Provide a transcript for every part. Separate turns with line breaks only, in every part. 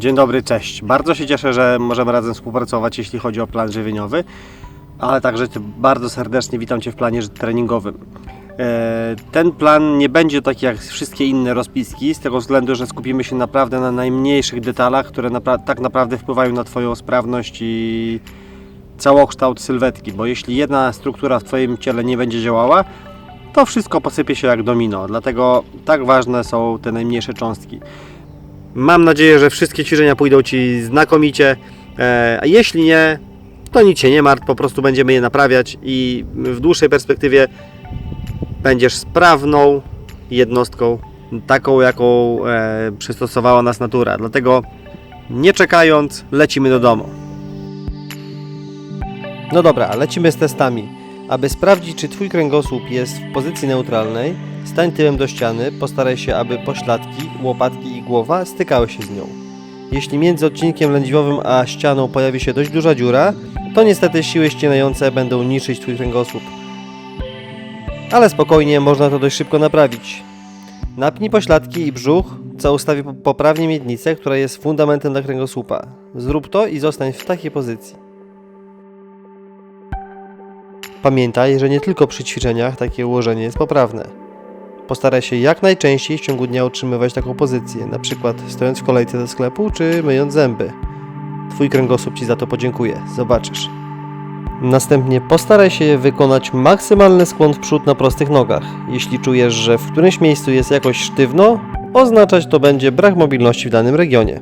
Dzień dobry, cześć. Bardzo się cieszę, że możemy razem współpracować, jeśli chodzi o plan żywieniowy, ale także bardzo serdecznie witam Cię w planie treningowym. E, Ten plan nie będzie taki jak wszystkie inne rozpiski, z tego względu, że skupimy się naprawdę na najmniejszych detalach, które tak naprawdę wpływają na Twoją sprawność i całokształt sylwetki, bo jeśli jedna struktura w Twoim ciele nie będzie działała, to wszystko posypie się jak domino, dlatego tak ważne są te najmniejsze cząstki. Mam nadzieję, że wszystkie ćwiczenia pójdą Ci znakomicie. E, A jeśli nie, to nic się nie martw, po prostu będziemy je naprawiać i w dłuższej perspektywie będziesz sprawną jednostką, taką jaką e, przystosowała nas natura. Dlatego nie czekając, lecimy do domu. No dobra, lecimy z testami. Aby sprawdzić, czy Twój kręgosłup jest w pozycji neutralnej, stań tyłem do ściany, postaraj się, aby pośladki, łopatki i głowa stykały się z nią. Jeśli między odcinkiem lędźwiowym a ścianą pojawi się dość duża dziura, to niestety siły ścinające będą niszczyć Twój kręgosłup. Ale spokojnie, można to dość szybko naprawić. Napnij pośladki i brzuch, co ustawi po- poprawnie miednicę, która jest fundamentem dla kręgosłupa. Zrób to i zostań w takiej pozycji. Pamiętaj, że nie tylko przy ćwiczeniach takie ułożenie jest poprawne. Postaraj się jak najczęściej w ciągu dnia utrzymywać taką pozycję, przykład stojąc w kolejce do sklepu czy myjąc zęby. Twój kręgosłup Ci za to podziękuje, zobaczysz. Następnie postaraj się wykonać maksymalny skłon w przód na prostych nogach. Jeśli czujesz, że w którymś miejscu jest jakoś sztywno, oznaczać to będzie brak mobilności w danym regionie.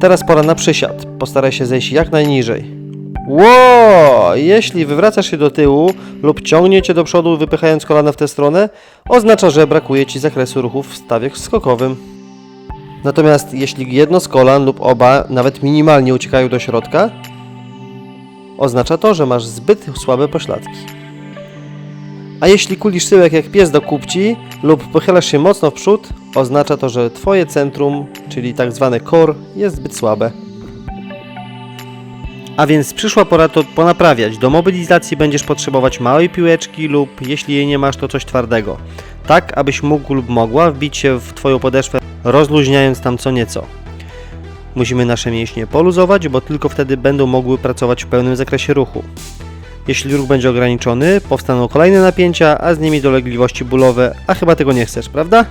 Teraz pora na przysiad. Postaraj się zejść jak najniżej. Ło! Jeśli wywracasz się do tyłu lub ciągnie cię do przodu, wypychając kolana w tę stronę, oznacza, że brakuje ci zakresu ruchów w stawie skokowym. Natomiast jeśli jedno z kolan lub oba nawet minimalnie uciekają do środka, oznacza to, że masz zbyt słabe pośladki. A jeśli kulisz tyłek jak pies do kupci lub pochylasz się mocno w przód, oznacza to, że twoje centrum, czyli tak zwane core, jest zbyt słabe. A więc przyszła pora to ponaprawiać. Do mobilizacji będziesz potrzebować małej piłeczki lub jeśli jej nie masz, to coś twardego. Tak, abyś mógł lub mogła wbić się w Twoją podeszwę, rozluźniając tam co nieco. Musimy nasze mięśnie poluzować, bo tylko wtedy będą mogły pracować w pełnym zakresie ruchu. Jeśli ruch będzie ograniczony, powstaną kolejne napięcia, a z nimi dolegliwości bólowe, a chyba tego nie chcesz, prawda?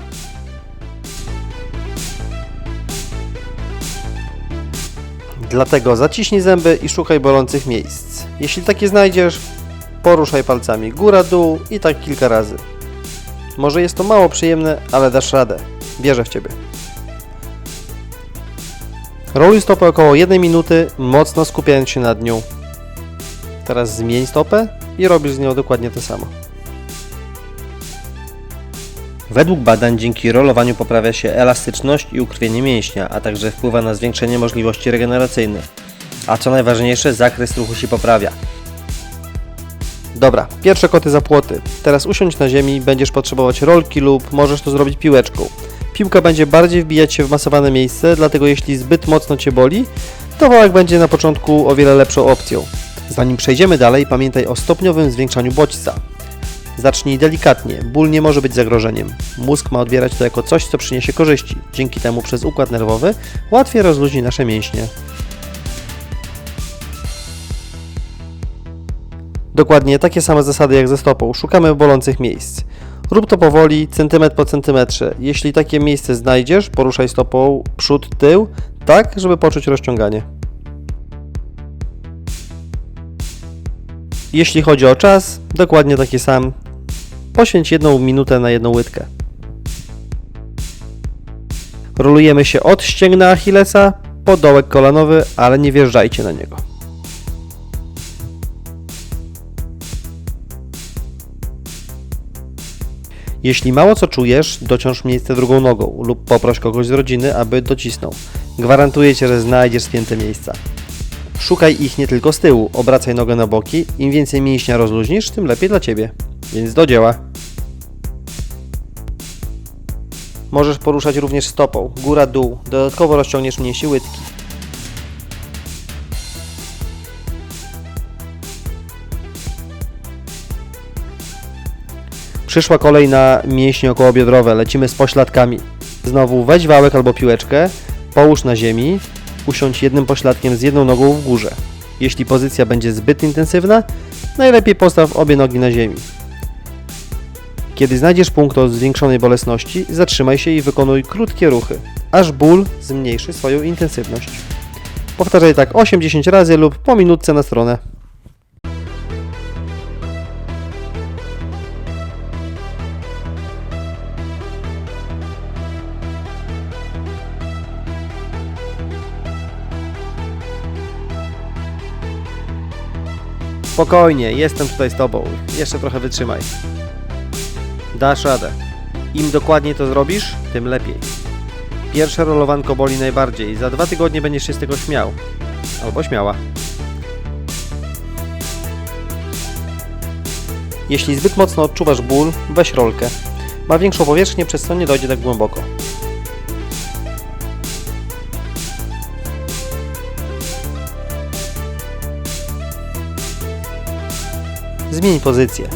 Dlatego zaciśnij zęby i szukaj bolących miejsc. Jeśli takie znajdziesz, poruszaj palcami góra-dół i tak kilka razy. Może jest to mało przyjemne, ale dasz radę. Wierzę w Ciebie. Roluj stopę około 1 minuty, mocno skupiając się nad nią. Teraz zmień stopę i robisz z nią dokładnie to samo. Według badań dzięki rolowaniu poprawia się elastyczność i ukrwienie mięśnia, a także wpływa na zwiększenie możliwości regeneracyjnych. A co najważniejsze, zakres ruchu się poprawia. Dobra, pierwsze koty za płoty. Teraz usiądź na ziemi, będziesz potrzebować rolki lub możesz to zrobić piłeczką. Piłka będzie bardziej wbijać się w masowane miejsce, dlatego jeśli zbyt mocno Cię boli, to wołak będzie na początku o wiele lepszą opcją. Zanim przejdziemy dalej, pamiętaj o stopniowym zwiększaniu bodźca. Zacznij delikatnie, ból nie może być zagrożeniem. Mózg ma odbierać to jako coś, co przyniesie korzyści. Dzięki temu przez układ nerwowy łatwiej rozluźni nasze mięśnie. Dokładnie takie same zasady jak ze stopą. Szukamy bolących miejsc. Rób to powoli, centymetr po centymetrze. Jeśli takie miejsce znajdziesz, poruszaj stopą przód, tył, tak, żeby poczuć rozciąganie. Jeśli chodzi o czas, dokładnie taki sam. Poświęć jedną minutę na jedną łydkę. Rolujemy się od ścięgna Achillesa po dołek kolanowy, ale nie wjeżdżajcie na niego. Jeśli mało co czujesz, dociąż miejsce drugą nogą lub poproś kogoś z rodziny, aby docisnął. Gwarantuję Ci, że znajdziesz spięte miejsca. Szukaj ich nie tylko z tyłu, obracaj nogę na boki. Im więcej mięśnia rozluźnisz, tym lepiej dla Ciebie. Więc do dzieła. Możesz poruszać również stopą, góra-dół. Dodatkowo rozciągniesz mięśnie łydki. Przyszła kolej na mięśnie okołobiodrowe. Lecimy z pośladkami. Znowu weź wałek albo piłeczkę. Połóż na ziemi, usiądź jednym pośladkiem z jedną nogą w górze. Jeśli pozycja będzie zbyt intensywna, najlepiej postaw obie nogi na ziemi. Kiedy znajdziesz punkt o zwiększonej bolesności, zatrzymaj się i wykonuj krótkie ruchy, aż ból zmniejszy swoją intensywność. Powtarzaj tak 8-10 razy lub po minutce na stronę. Spokojnie, jestem tutaj z Tobą. Jeszcze trochę wytrzymaj. Dasz radę. Im dokładniej to zrobisz, tym lepiej. Pierwsze rolowanko boli najbardziej. Za dwa tygodnie będziesz się z tego śmiał. Albo śmiała. Jeśli zbyt mocno odczuwasz ból, weź rolkę. Ma większą powierzchnię, przez co nie dojdzie tak głęboko. Zmień pozycję.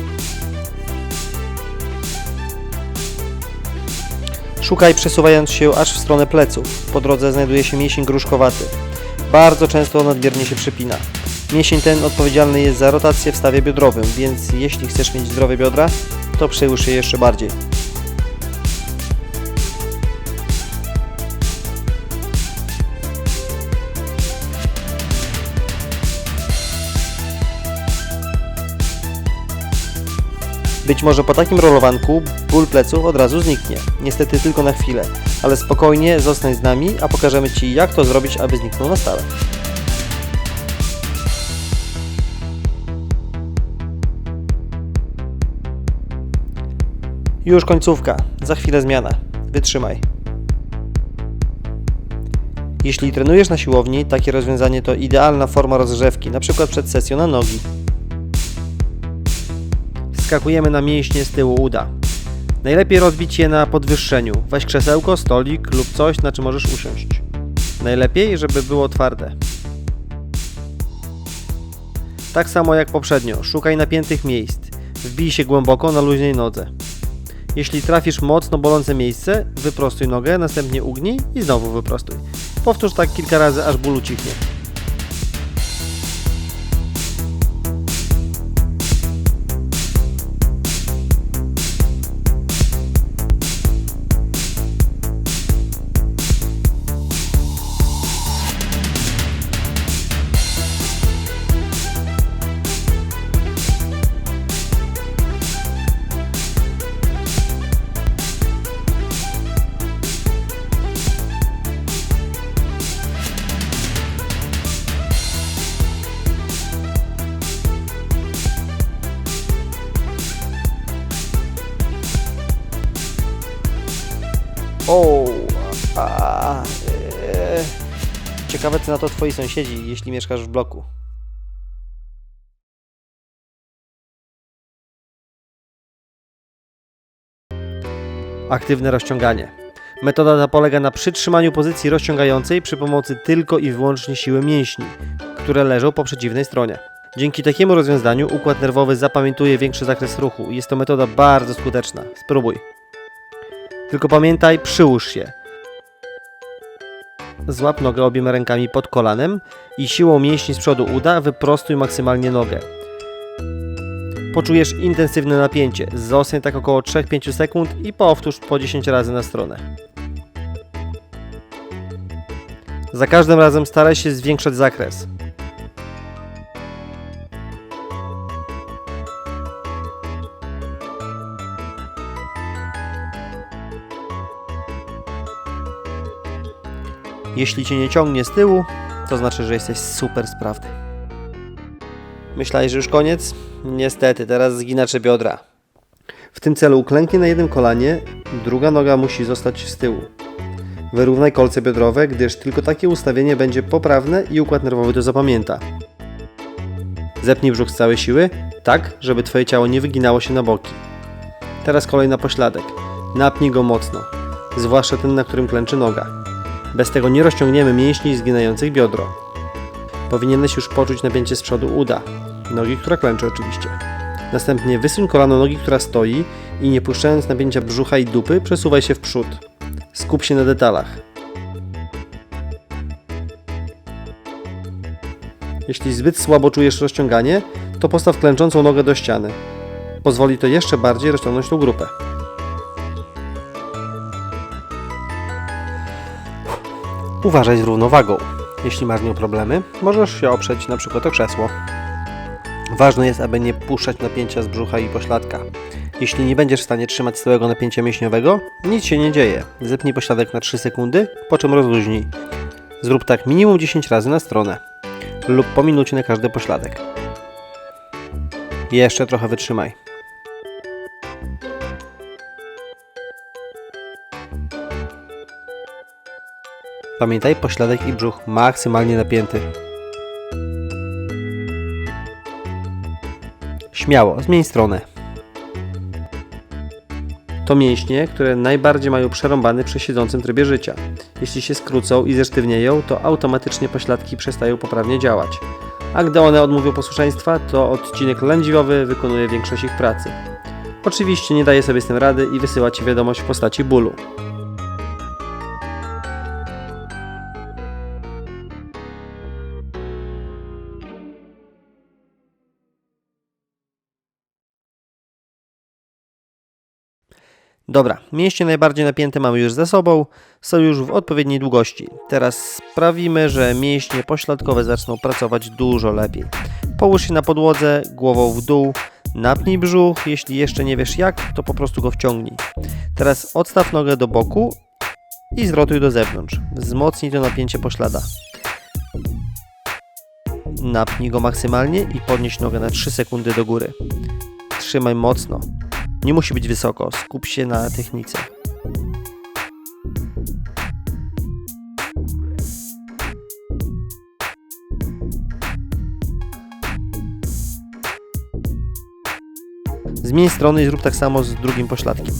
Szukaj przesuwając się aż w stronę pleców. Po drodze znajduje się mięsień gruszkowaty. Bardzo często nadmiernie się przypina. Mięsień ten odpowiedzialny jest za rotację w stawie biodrowym, więc jeśli chcesz mieć zdrowe biodra, to przyłóż je jeszcze bardziej. Być może po takim rolowanku ból pleców od razu zniknie. Niestety tylko na chwilę, ale spokojnie zostań z nami, a pokażemy Ci jak to zrobić, aby zniknął na stałe. Już końcówka, za chwilę zmiana. Wytrzymaj. Jeśli trenujesz na siłowni, takie rozwiązanie to idealna forma rozgrzewki, np. przed sesją na nogi. Skakujemy na mięśnie z tyłu uda. Najlepiej rozbić je na podwyższeniu. Weź krzesełko, stolik lub coś, na czym możesz usiąść. Najlepiej, żeby było twarde. Tak samo jak poprzednio, szukaj napiętych miejsc. Wbij się głęboko na luźnej nodze. Jeśli trafisz mocno bolące miejsce, wyprostuj nogę, następnie ugnij i znowu wyprostuj. Powtórz tak kilka razy, aż ból ucichnie. Ciekawe, co na to twoi sąsiedzi, jeśli mieszkasz w bloku. Aktywne rozciąganie. Metoda ta polega na przytrzymaniu pozycji rozciągającej przy pomocy tylko i wyłącznie siły mięśni, które leżą po przeciwnej stronie. Dzięki takiemu rozwiązaniu układ nerwowy zapamiętuje większy zakres ruchu. Jest to metoda bardzo skuteczna. Spróbuj. Tylko pamiętaj, przyłóż się. Złap nogę obiema rękami pod kolanem i siłą mięśni z przodu uda wyprostuj maksymalnie nogę. Poczujesz intensywne napięcie. Zostań tak około 3-5 sekund i powtórz po 10 razy na stronę. Za każdym razem staraj się zwiększać zakres. Jeśli cię nie ciągnie z tyłu, to znaczy, że jesteś super sprawny. Myślałeś, że już koniec? Niestety, teraz zginacze biodra. W tym celu uklęknij na jednym kolanie, druga noga musi zostać z tyłu. Wyrównaj kolce biodrowe, gdyż tylko takie ustawienie będzie poprawne i układ nerwowy to zapamięta. Zepnij brzuch z całej siły, tak, żeby Twoje ciało nie wyginało się na boki. Teraz kolej na pośladek. Napnij go mocno, zwłaszcza ten, na którym klęczy noga. Bez tego nie rozciągniemy mięśni zginających biodro. Powinieneś już poczuć napięcie z przodu uda, nogi, która klęczy oczywiście. Następnie wysuń kolano nogi, która stoi i nie puszczając napięcia brzucha i dupy, przesuwaj się w przód. Skup się na detalach. Jeśli zbyt słabo czujesz rozciąganie, to postaw klęczącą nogę do ściany. Pozwoli to jeszcze bardziej rozciągnąć tą grupę. Uważaj z równowagą. Jeśli masz z nią problemy, możesz się oprzeć na przykład o krzesło. Ważne jest, aby nie puszczać napięcia z brzucha i pośladka. Jeśli nie będziesz w stanie trzymać stałego napięcia mięśniowego, nic się nie dzieje. Zepnij pośladek na 3 sekundy, po czym rozluźnij. Zrób tak minimum 10 razy na stronę lub po minucie na każdy pośladek. Jeszcze trochę wytrzymaj. Pamiętaj, pośladek i brzuch maksymalnie napięty. Śmiało, zmień stronę. To mięśnie, które najbardziej mają przerąbany przy siedzącym trybie życia. Jeśli się skrócą i zesztywnieją, to automatycznie pośladki przestają poprawnie działać. A gdy one odmówią posłuszeństwa, to odcinek lędźwiowy wykonuje większość ich pracy. Oczywiście nie daje sobie z tym rady i wysyła Ci wiadomość w postaci bólu. Dobra, mięśnie najbardziej napięte mamy już za sobą, są już w odpowiedniej długości. Teraz sprawimy, że mięśnie pośladkowe zaczną pracować dużo lepiej. Połóż się na podłodze, głową w dół, napnij brzuch, jeśli jeszcze nie wiesz jak, to po prostu go wciągnij. Teraz odstaw nogę do boku i zrotuj do zewnątrz. Wzmocnij to napięcie poślada. Napnij go maksymalnie i podnieś nogę na 3 sekundy do góry. Trzymaj mocno. Nie musi być wysoko, skup się na technice. Zmień strony i zrób tak samo z drugim pośladkiem.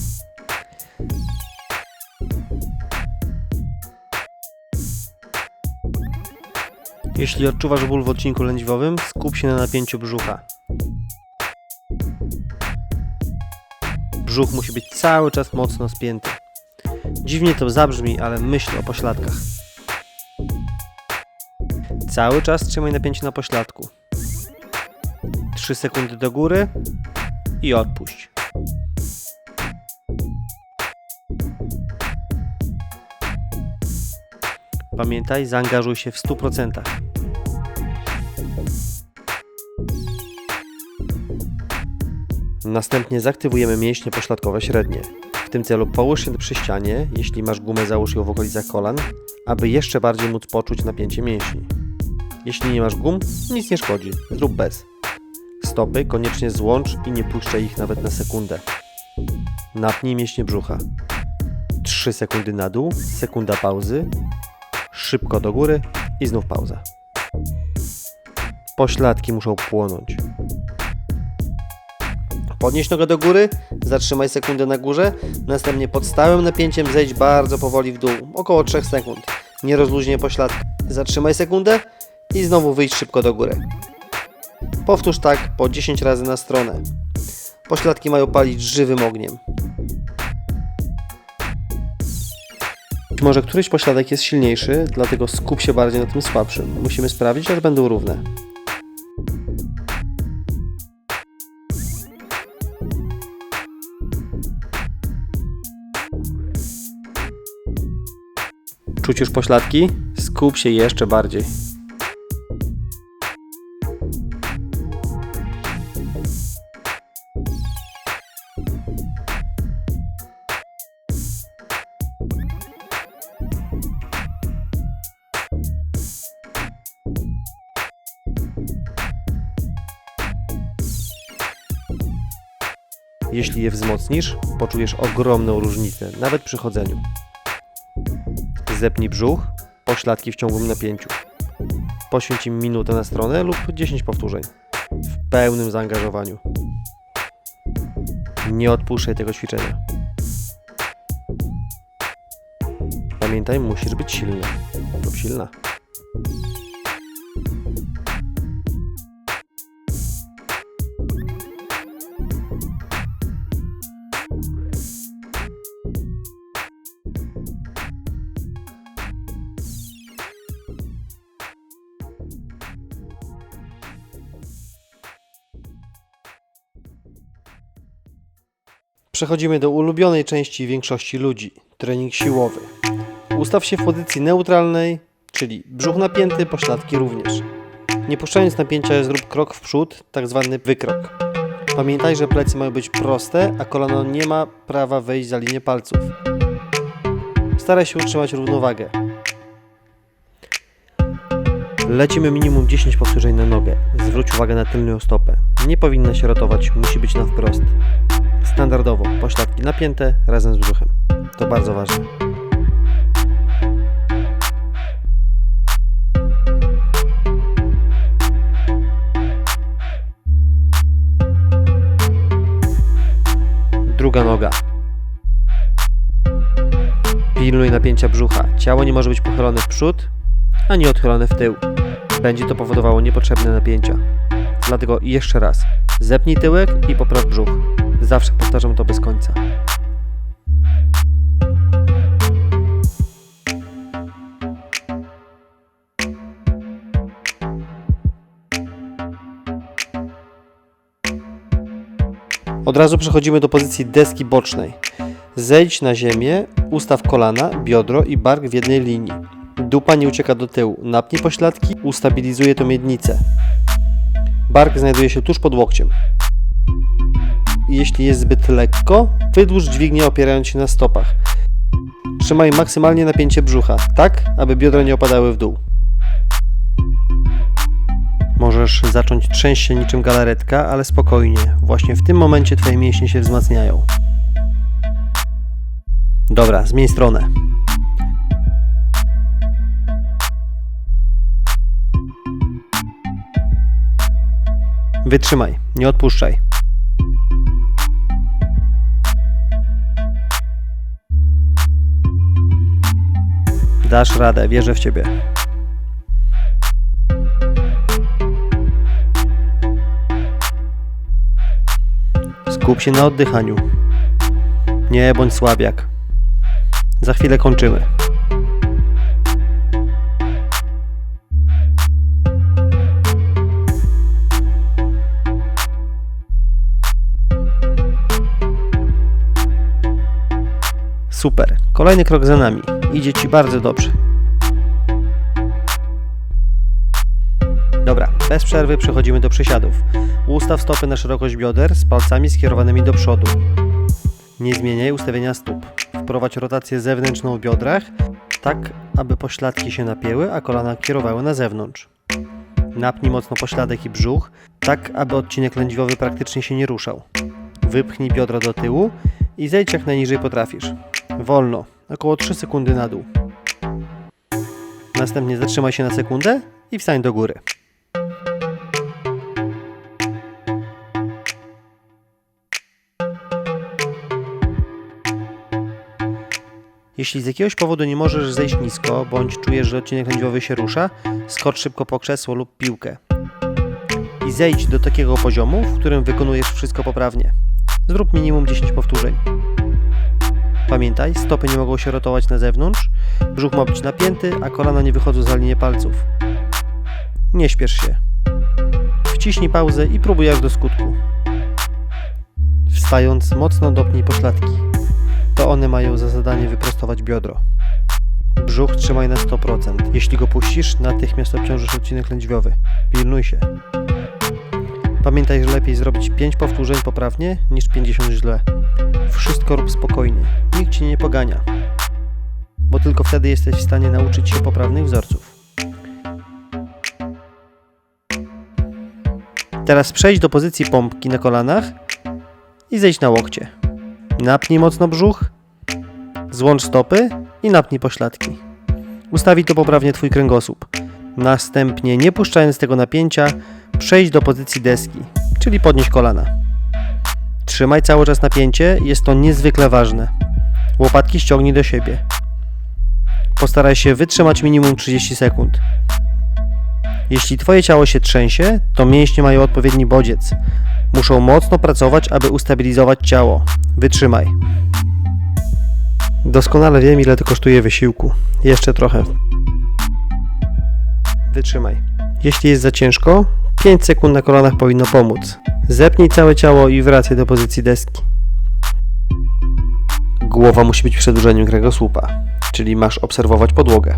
Jeśli odczuwasz ból w odcinku lędźwiowym, skup się na napięciu brzucha. Brzuch musi być cały czas mocno spięty. Dziwnie to zabrzmi, ale myśl o pośladkach. Cały czas trzymaj napięcie na pośladku. 3 sekundy do góry i odpuść. Pamiętaj, zaangażuj się w 100%. Następnie zaktywujemy mięśnie pośladkowe średnie. W tym celu połóż się przy ścianie, jeśli masz gumę załóż ją w okolicach kolan, aby jeszcze bardziej móc poczuć napięcie mięśni. Jeśli nie masz gum, nic nie szkodzi, zrób bez. Stopy koniecznie złącz i nie puszczaj ich nawet na sekundę. Napnij mięśnie brzucha. 3 sekundy na dół, sekunda pauzy, szybko do góry i znów pauza. Pośladki muszą płonąć. Podnieś nogę do góry, zatrzymaj sekundę na górze, następnie pod stałym napięciem zejdź bardzo powoli w dół, około 3 sekund. Nie rozluźnij pośladka. Zatrzymaj sekundę i znowu wyjdź szybko do góry. Powtórz tak po 10 razy na stronę. Pośladki mają palić żywym ogniem. Może któryś pośladek jest silniejszy, dlatego skup się bardziej na tym słabszym. Musimy sprawdzić, aż będą równe. Czuć już pośladki? Skup się jeszcze bardziej. Jeśli je wzmocnisz, poczujesz ogromną różnicę, nawet przy chodzeniu. Zepnij brzuch, pośladki w ciągłym napięciu. Poświęć im minutę na stronę lub 10 powtórzeń. W pełnym zaangażowaniu. Nie odpuszczaj tego ćwiczenia. Pamiętaj, musisz być silny lub silna. Przechodzimy do ulubionej części większości ludzi trening siłowy. Ustaw się w pozycji neutralnej, czyli brzuch napięty, pośladki również. Nie puszczając napięcia, zrób krok w przód, tak zwany wykrok. Pamiętaj, że plecy mają być proste, a kolano nie ma prawa wejść za linię palców. Staraj się utrzymać równowagę. Lecimy minimum 10 powtórzeń na nogę. Zwróć uwagę na tylną stopę. Nie powinna się rotować, musi być na wprost. Standardowo pośladki napięte razem z brzuchem. To bardzo ważne. Druga noga. Pilnuj napięcia brzucha. Ciało nie może być pochylone w przód, ani odchylone w tył. Będzie to powodowało niepotrzebne napięcia. Dlatego jeszcze raz. Zepnij tyłek i popraw brzuch. Zawsze powtarzam to bez końca. Od razu przechodzimy do pozycji deski bocznej. Zejdź na ziemię, ustaw kolana, biodro i bark w jednej linii. Dupa nie ucieka do tyłu. Napnij pośladki, ustabilizuje to miednicę. Bark znajduje się tuż pod łokciem. Jeśli jest zbyt lekko, wydłuż dźwignię opierając się na stopach. Trzymaj maksymalnie napięcie brzucha, tak aby biodra nie opadały w dół. Możesz zacząć trzęść się niczym galaretka, ale spokojnie. Właśnie w tym momencie Twoje mięśnie się wzmacniają. Dobra, zmień stronę. Wytrzymaj, nie odpuszczaj. Dasz radę, wierzę w ciebie. Skup się na oddychaniu. Nie bądź słabiak. Za chwilę kończymy. Super. Kolejny krok za nami. Idzie Ci bardzo dobrze. Dobra, bez przerwy przechodzimy do przysiadów. Ustaw stopy na szerokość bioder z palcami skierowanymi do przodu. Nie zmieniaj ustawienia stóp. Wprowadź rotację zewnętrzną w biodrach, tak aby pośladki się napięły, a kolana kierowały na zewnątrz. Napnij mocno pośladek i brzuch, tak aby odcinek lędźwiowy praktycznie się nie ruszał. Wypchnij biodra do tyłu i zejdź jak najniżej potrafisz. Wolno, około 3 sekundy na dół. Następnie zatrzymaj się na sekundę i wstań do góry. Jeśli z jakiegoś powodu nie możesz zejść nisko, bądź czujesz, że odcinek lędźwiowy się rusza, skocz szybko po krzesło lub piłkę. I zejdź do takiego poziomu, w którym wykonujesz wszystko poprawnie. Zrób minimum 10 powtórzeń. Pamiętaj, stopy nie mogą się rotować na zewnątrz, brzuch ma być napięty, a kolana nie wychodzą za linię palców. Nie śpiesz się. Wciśnij pauzę i próbuj aż do skutku. Wstając, mocno dopnij pośladki. To one mają za zadanie wyprostować biodro. Brzuch trzymaj na 100%. Jeśli go puścisz, natychmiast obciążysz odcinek lędźwiowy. Pilnuj się. Pamiętaj, że lepiej zrobić 5 powtórzeń poprawnie niż 50 źle. Wszystko rób spokojnie. Nikt ci nie pogania. Bo tylko wtedy jesteś w stanie nauczyć się poprawnych wzorców. Teraz przejdź do pozycji pompki na kolanach i zejdź na łokcie. Napnij mocno brzuch, złącz stopy i napnij pośladki. Ustawi to poprawnie Twój kręgosłup. Następnie, nie puszczając tego napięcia, przejdź do pozycji deski, czyli podnieś kolana. Trzymaj cały czas napięcie, jest to niezwykle ważne. Łopatki ściągnij do siebie. Postaraj się wytrzymać minimum 30 sekund. Jeśli Twoje ciało się trzęsie, to mięśnie mają odpowiedni bodziec. Muszą mocno pracować, aby ustabilizować ciało. Wytrzymaj. Doskonale wiem, ile to kosztuje wysiłku. Jeszcze trochę. Wytrzymaj. Jeśli jest za ciężko, 5 sekund na kolanach powinno pomóc. Zepnij całe ciało i wracaj do pozycji deski. Głowa musi być przedłużeniem kręgosłupa, czyli masz obserwować podłogę.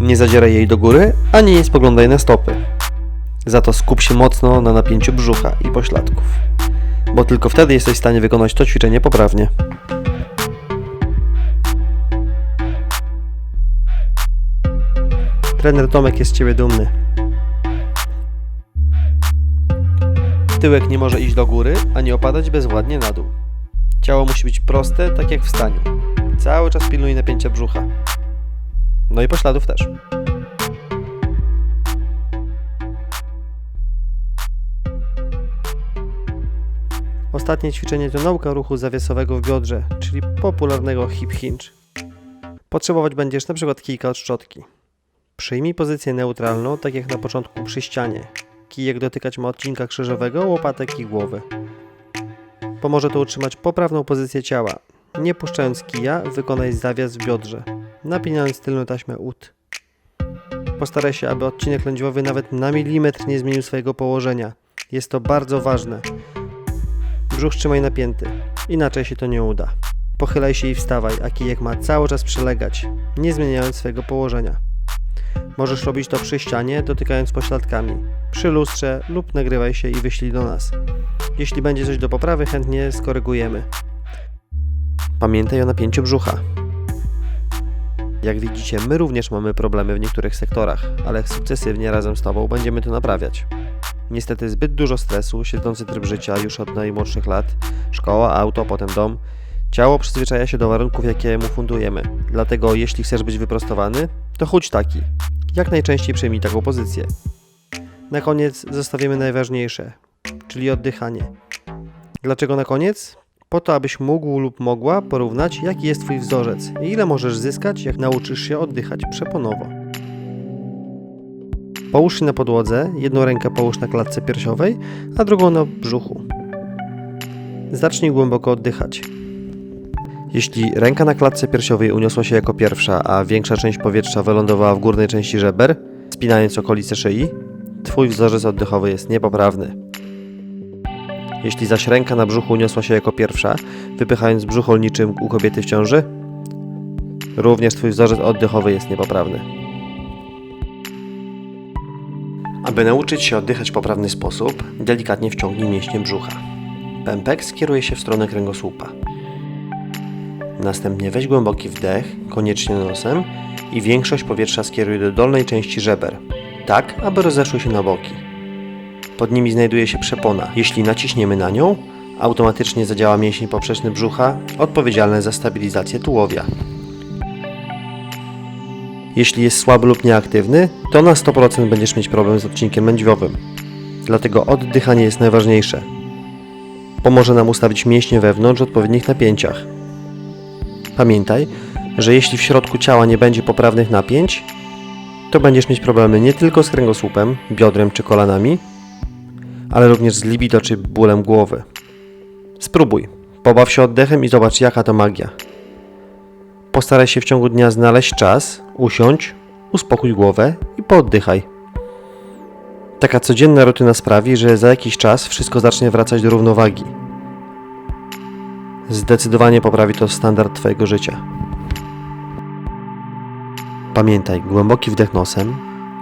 Nie zadzieraj jej do góry, ani nie spoglądaj na stopy. Za to skup się mocno na napięciu brzucha i pośladków, bo tylko wtedy jesteś w stanie wykonać to ćwiczenie poprawnie. Trener Tomek jest z Ciebie dumny. Tyłek nie może iść do góry, ani opadać bezwładnie na dół. Ciało musi być proste, tak jak w staniu. Cały czas pilnuj napięcia brzucha. No i pośladów też. Ostatnie ćwiczenie to nauka ruchu zawiasowego w biodrze, czyli popularnego hip hinge. Potrzebować będziesz na przykład kijka od szczotki. Przyjmij pozycję neutralną, tak jak na początku przy ścianie. Kijek dotykać ma odcinka krzyżowego, łopatek i głowy. Pomoże to utrzymać poprawną pozycję ciała. Nie puszczając kija, wykonaj zawias w biodrze, napinając tylną taśmę ud. Postaraj się, aby odcinek lędźwiowy nawet na milimetr nie zmienił swojego położenia. Jest to bardzo ważne. Brzuch trzymaj napięty, inaczej się to nie uda. Pochylaj się i wstawaj, a kijek ma cały czas przylegać, nie zmieniając swojego położenia. Możesz robić to przy ścianie, dotykając pośladkami, przy lustrze lub nagrywaj się i wyślij do nas. Jeśli będzie coś do poprawy, chętnie skorygujemy. Pamiętaj o napięciu brzucha. Jak widzicie, my również mamy problemy w niektórych sektorach, ale sukcesywnie razem z Tobą będziemy to naprawiać. Niestety zbyt dużo stresu, siedzący tryb życia już od najmłodszych lat, szkoła, auto, potem dom. Ciało przyzwyczaja się do warunków, jakie mu fundujemy. Dlatego jeśli chcesz być wyprostowany, to chudź taki. Jak najczęściej przyjmij taką pozycję. Na koniec zostawimy najważniejsze, czyli oddychanie. Dlaczego na koniec? Po to, abyś mógł lub mogła porównać, jaki jest Twój wzorzec i ile możesz zyskać, jak nauczysz się oddychać przeponowo. Połóż się na podłodze, jedną rękę połóż na klatce piersiowej, a drugą na brzuchu. Zacznij głęboko oddychać. Jeśli ręka na klatce piersiowej uniosła się jako pierwsza, a większa część powietrza wylądowała w górnej części żeber, spinając okolice szyi, Twój wzorzec oddechowy jest niepoprawny. Jeśli zaś ręka na brzuchu uniosła się jako pierwsza, wypychając brzuch niczym u kobiety w ciąży, również Twój wzorzec oddechowy jest niepoprawny. Aby nauczyć się oddychać w poprawny sposób, delikatnie wciągnij mięśnie brzucha. Pępek skieruje się w stronę kręgosłupa. Następnie weź głęboki wdech, koniecznie nosem i większość powietrza skieruj do dolnej części żeber, tak aby rozeszły się na boki. Pod nimi znajduje się przepona. Jeśli naciśniemy na nią, automatycznie zadziała mięsień poprzeczny brzucha, odpowiedzialny za stabilizację tułowia. Jeśli jest słaby lub nieaktywny, to na 100% będziesz mieć problem z odcinkiem lędźwiowym. Dlatego oddychanie jest najważniejsze. Pomoże nam ustawić mięśnie wewnątrz w odpowiednich napięciach. Pamiętaj, że jeśli w środku ciała nie będzie poprawnych napięć, to będziesz mieć problemy nie tylko z kręgosłupem, biodrem czy kolanami, ale również z libido czy bólem głowy. Spróbuj, pobaw się oddechem i zobacz jaka to magia. Postaraj się w ciągu dnia znaleźć czas, usiądź, uspokój głowę i pooddychaj. Taka codzienna rutyna sprawi, że za jakiś czas wszystko zacznie wracać do równowagi. Zdecydowanie poprawi to standard Twojego życia. Pamiętaj, głęboki wdech nosem,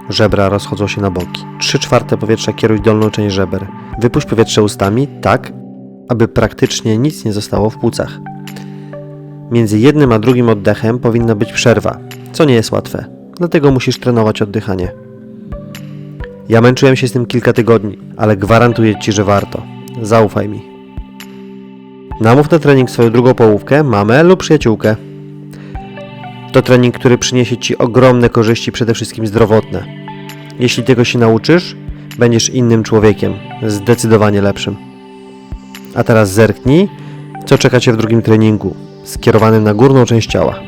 żebra rozchodzą się na boki. 3 czwarte powietrza kieruj dolną część żeber. Wypuść powietrze ustami tak, aby praktycznie nic nie zostało w płucach. Między jednym a drugim oddechem powinna być przerwa, co nie jest łatwe, dlatego musisz trenować oddychanie. Ja męczyłem się z tym kilka tygodni, ale gwarantuję Ci, że warto. Zaufaj mi. Namów na trening swoją drugą połówkę, mamę lub przyjaciółkę. To trening, który przyniesie Ci ogromne korzyści, przede wszystkim zdrowotne. Jeśli tego się nauczysz, będziesz innym człowiekiem, zdecydowanie lepszym. A teraz zerknij, co czeka Cię w drugim treningu, skierowanym na górną część ciała.